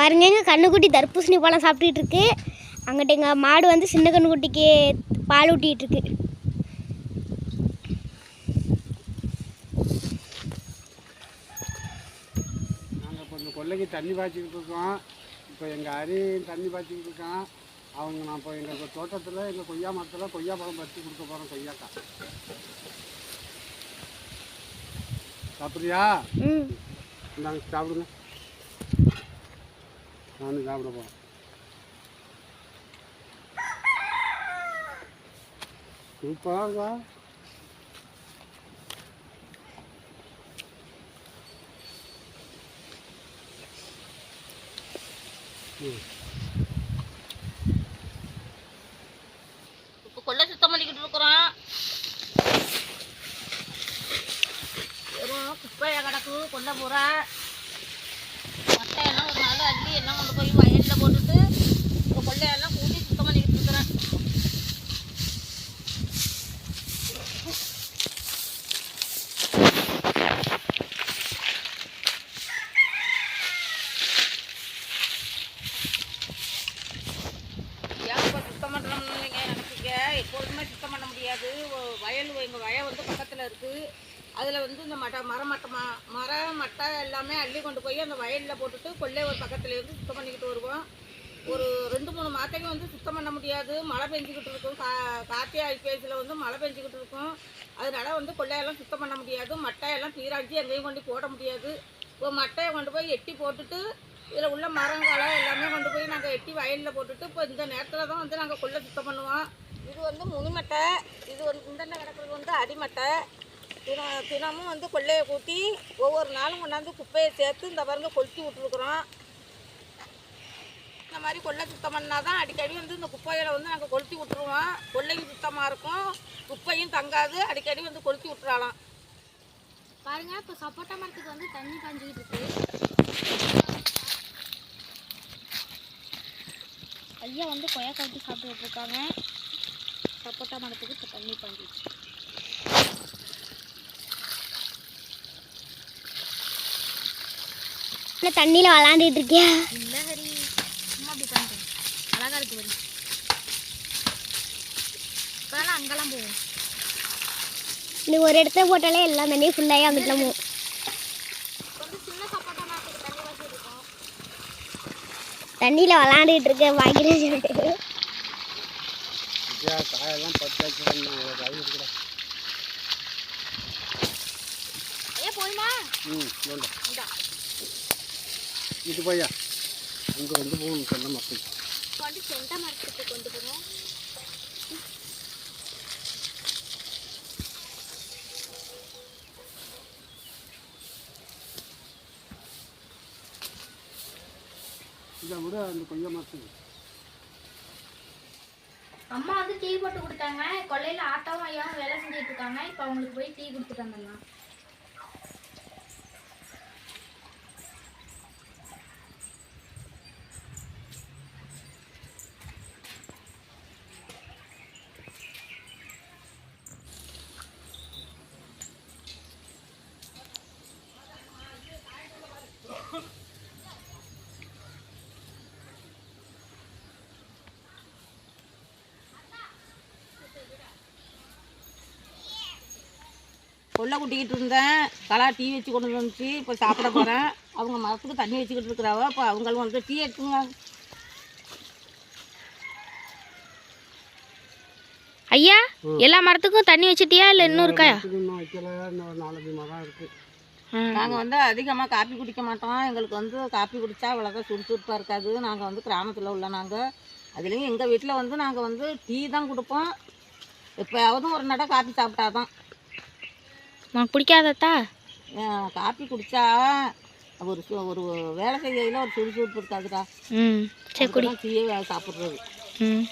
பாருங்க எங்கள் கண்ணுக்குட்டி தர்பூசணி பழம் சாப்பிட்டுட்டு இருக்கு. அங்கிட்ட எங்கள் மாடு வந்து சின்ன கண்ணுக்குட்டிக்கு பால் ஊட்டிகிட்டு இருக்கு. நாங்கள் இப்போ இந்த கொல்லைக்கு தண்ணி பாய்ச்சிக்கிட்டு இருக்கோம். இப்போ எங்கள் அரி தண்ணி பாய்ச்சிக்கிட்டு இருக்கான். அவங்க நான் இப்போ எங்கள் தோட்டத்தில் எங்கள் கொய்யா மரத்தில் கொய்யா பழம் பறித்து கொடுக்க போகிறோம் கொய்யாக்காய் சாப்பிட்றியா? ம். சாப்பிடுங்க. நானும் சாப்பிட போகிறேன் சூப்பராக இருக்கா? இப்போ கொல்லை சுத்தம் பண்ணிக்கிட்டு இருக்கிறோம். வெறும் குப்பையாக கிடக்கு கொல்லை பூரா மட்டையெல்லாம் ஒரு நாள் அள்ளி எல்லாம் கொண்டு போய் வயலில் போட்டுட்டு இப்போ கொள்ளையெல்லாம் கூட்டி சுத்தம் பண்ணிக்கிட்டு இருக்கிறேன் ஏன் இப்போ சுத்தம் பண்ணுறோம்னு நீங்கள் நினைப்பீங்க எப்போதுமே சுத்தம் பண்ண முடியாது ஒ- வயல் எங்கள் வயல் வந்து பக்கத்தில் இருக்குது அதில் வந்து இந்த மட்ட மர மட்டமாக மரம் மர மட்டை எல்லாமே அள்ளி கொண்டு போய் அந்த வயலில் போட்டுட்டு கொள்ளை ஒரு பக்கத்துலேருந்து சுத்தம் பண்ணிக்கிட்டு வருவோம். ஒரு ரெண்டு மூணு மாத்தைக்கு வந்து சுத்தம் பண்ண முடியாது. மழை பெஞ்சிக்கிட்டு இருக்கும். கா கார்த்திகை ஐப்பேசில் வந்து மழை பெஞ்சிக்கிட்டு இருக்கும். அதனால வந்து கொள்ளையெல்லாம் சுத்தம் பண்ண முடியாது. மட்டையெல்லாம் தீராஞ்சி எங்கேயும் கொண்டு போட முடியாது. ஒரு மட்டையை கொண்டு போய் எட்டி போட்டுட்டு இதில் உள்ள மரங்களை எல்லாமே கொண்டு போய் நாங்கள் எட்டி வயலில் போட்டுட்டு இப்போ இந்த நேரத்தில் தான் வந்து நாங்கள் கொள்ளை சுத்தம் பண்ணுவோம். இது வந்து முனிமட்டை இது வந்து இந்த கிடக்கிறது வந்து அடிமட்டை. தினம் தினமும் வந்து கொள்ளையை கூட்டி ஒவ்வொரு நாளும் கொண்டாந்து குப்பையை சேர்த்து இந்த பாருங்க கொளுத்தி விட்டுருக்குறோம். இந்த மாதிரி கொள்ளை சுத்தம் பண்ணால் தான் அடிக்கடி வந்து இந்த குப்பைகளை வந்து நாங்கள் கொளுத்தி விட்டுருவோம். கொள்ளையும் சுத்தமாக இருக்கும் குப்பையும் தங்காது அடிக்கடி வந்து கொளுத்தி விட்டுறாலாம். பாருங்க இப்போ சப்போட்டா மரத்துக்கு வந்து தண்ணி பாஞ்சிக்கிட்டு இருக்கு. ஐயா வந்து கொய்யா கட்டி சாப்பிட்டுட்டு இருக்காங்க. சப்போட்டா மரத்துக்கு இப்போ தண்ணி பாஞ்சிச்சு இல்லை தண்ணியில் விளாண்டுட்டு இருக்கியா? இல்லை ஹரி சும்மா அப்படி பண்ணுறேன் அழகாக இருக்கு வரி இப்போலாம் அங்கெல்லாம் போவோம். நீ ஒரு இடத்துல போட்டாலே எல்லா தண்ணியும் ஃபுல்லாகி அங்கிட்ட தண்ணியில் விளாண்டுட்டு இருக்க வாங்கிட்டு சொல்லிட்டு ஐயா காயெல்லாம் பத்து வச்சுக்கிறேன் அது இருக்கிற ஐயா போயிமா ம் வேண்டாம் இந்தா இது போய்யா. அங்கே வந்து போகணும் சொன்ன மக்கள் வந்து செண்டை மரத்துக்கு கொண்டு போகிறோம் இதை விட அந்த கொய்யா மரத்துக்கு. அம்மா வந்து டீ போட்டு கொடுத்தாங்க. கொல்லையில் ஆட்டாவும் ஐயாவும் வேலை செஞ்சுட்டு இருக்காங்க. இப்போ அவங்களுக்கு போய் டீ கொடுத்துட்டு வந்துடலாம் கொல்லை குட்டிக்கிட்டு இருந்தேன். கலா டீ வச்சு கொண்டு வந்துச்சு. இப்போ சாப்பிட போகிறேன் அவங்க மரத்துக்கு தண்ணி வச்சுக்கிட்டு இருக்கிறாவ. இப்போ அவங்களும் வந்து டீ எடுத்துங்க. ஐயா எல்லா மரத்துக்கும் தண்ணி வச்சிட்டியா இல்லை இன்னும் இருக்காயா? நாங்கள் வந்து அதிகமாக காப்பி குடிக்க மாட்டோம். எங்களுக்கு வந்து காப்பி குடித்தா அவ்வளோதான் சுறுசுறுப்பாக இருக்காது. நாங்கள் வந்து கிராமத்தில் உள்ள நாங்கள் அதுலேயும் எங்கள் வீட்டில் வந்து நாங்கள் வந்து டீ தான் கொடுப்போம். எப்போயாவது ஒரு நட காப்பி சாப்பிட்டாதான். உனக்கு பிடிக்காதத்தா காப்பி குடித்தா ஒரு ஒரு வேலை செய்யறதுல ஒரு சுறுசுறுப்பு இருக்காதுடா. ம் சரி குடி. டீயே சாப்பிட்றது. ம்.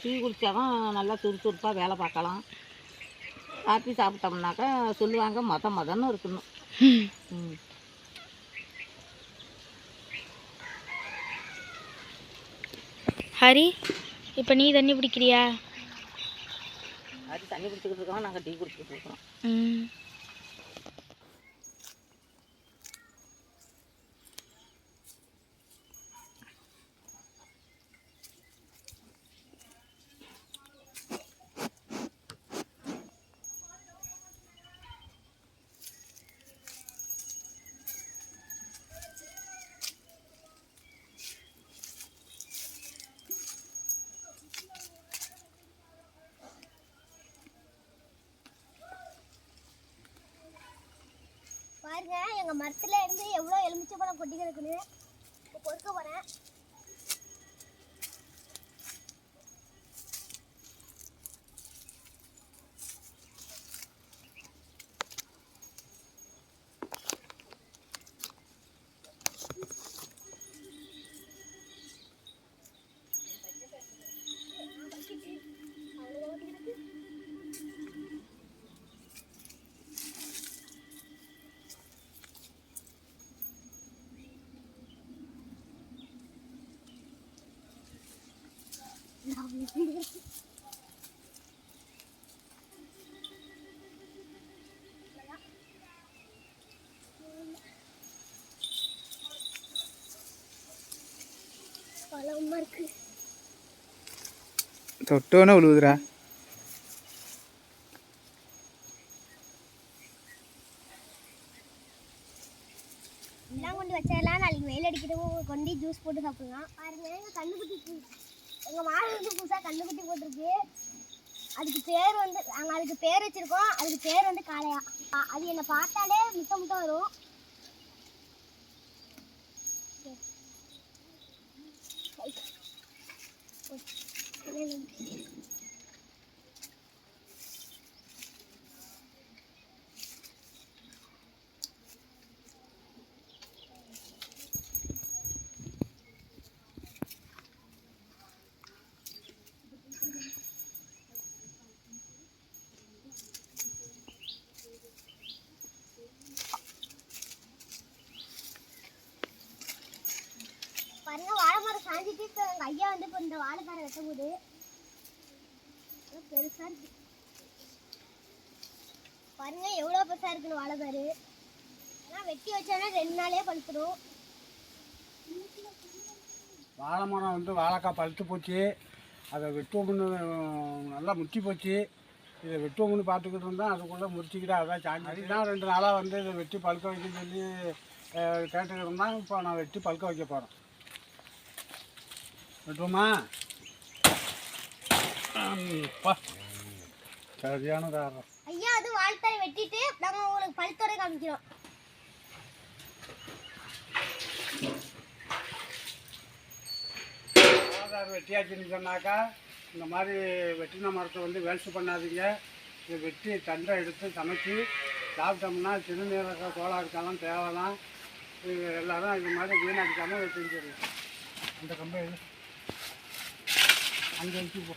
டீ குடித்தாதான் நல்லா சுறுசுறுப்பாக வேலை பார்க்கலாம். காப்பி சாப்பிட்டோம்னாக்கா சொல்லுவாங்க மொத மொதன்னு இருக்கணும். ம். ஹரி இப்போ நீ தண்ணி பிடிக்கிறியா தண்ணி குடிச்சிக்கிட்டு இருக்கோம் நாங்கள் டீ குடிச்சுட்டு இருக்கோம். எங்கள் மரத்தில் இருந்து எவ்வளோ எலுமிச்சை பழம் கொட்டி இப்போ பொறுக்க போகிறேன் பழமாக இருக்குது தொட்டோன்னு விழுவுதுடா இதெல்லாம் கொண்டு வச்சதெல்லாம் நாளைக்கு வெயில் அடிக்கிறவங்க கொண்டு ஜூஸ் போட்டு சாப்பிடலாம் பாருங்க கண்ணுக்குட்டி எங்கள் மாடு வந்து புதுசாக கண்ணுக்குட்டி போட்டிருக்கு. அதுக்கு பேர் வந்து நாங்கள் அதுக்கு பேர் வச்சுருக்கோம். அதுக்கு பேர் வந்து காளையா. அது என்னை பார்த்தாலே முட்டை முட்டை வரும். பாருங்க வாழை மரம் சாஞ்சிட்டு இப்போ எங்கள் ஐயா வந்து இப்போ இந்த வாழைக்கார வெட்ட போது பெருசாக இருக்கு. பாருங்க எவ்வளோ பெருசாக இருக்குன்னு வாழைக்காரு. ஆனால் வெட்டி வச்சாலே ரெண்டு நாளே பழுத்துடும் வாழை மரம் வந்து வாழைக்காய் பழுத்து போச்சு. அதை வெட்டுவோம்னு நல்லா முத்தி போச்சு. இதை வெட்டுவோம்னு பார்த்துக்கிட்டு இருந்தோம் அதுக்குள்ளே முறிச்சிக்கிட்டா அதான் சாஞ்சி தான் ரெண்டு நாளாக வந்து இதை வெட்டி பழுக்க வைக்கணும்னு சொல்லி கேட்டுக்கிட்டு இருந்தால் இப்போ நான் வெட்டி பழுக்க வைக்க போகிறேன் வெட்டுவோமா அப்பா. சரியான தாரம் ஐயா அது வாழ்த்தாரை வெட்டிட்டு நாங்கள் உங்களுக்கு பழுத்தோட காமிக்கிறோம் வெட்டியாச்சுன்னு சொன்னாக்கா இந்த மாதிரி வெட்டின மரத்தை வந்து வேஸ்ட் பண்ணாதீங்க. இதை வெட்டி தண்டை எடுத்து சமைச்சு சாப்பிட்டோம்னா சிறுநீரக கோளாறுக்கெல்லாம் தேவைலாம் இது எல்லாரும் இது மாதிரி வீணடிக்காமல் செஞ்சிடலாம் அந்த 今天就不